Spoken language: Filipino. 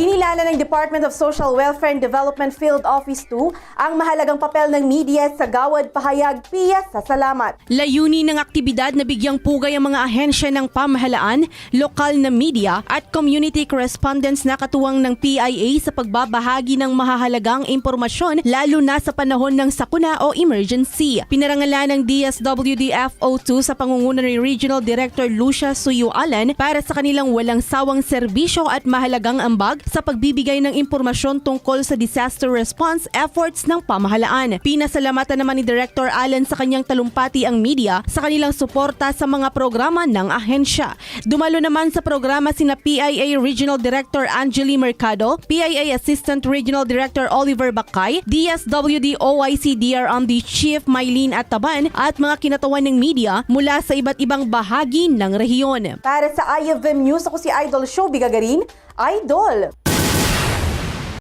Kinilala ng Department of Social Welfare and Development Field Office 2 ang mahalagang papel ng media sa gawad pahayag PIA sa salamat. Layuni ng aktibidad na bigyang pugay ang mga ahensya ng pamahalaan, lokal na media at community correspondents na katuwang ng PIA sa pagbabahagi ng mahahalagang impormasyon lalo na sa panahon ng sakuna o emergency. Pinarangalan ng DSWD-FO2 sa pangunguna ni Regional Director Lucia Suyu Allen para sa kanilang walang sawang serbisyo at mahalagang ambag sa pagbibigay ng impormasyon tungkol sa disaster response efforts ng pamahalaan. Pinasalamatan naman ni Director Allen sa kanyang talumpati ang media sa kanilang suporta sa mga programa ng ahensya. Dumalo naman sa programa sina PIA Regional Director Angeli Mercado, PIA Assistant Regional Director Oliver Bakay, DSWD OIC DRMD Chief Mylene Ataban at mga kinatawan ng media mula sa iba't ibang bahagi ng rehiyon. Para sa IFM News, ako si Idol Show Bigagarin, Idol!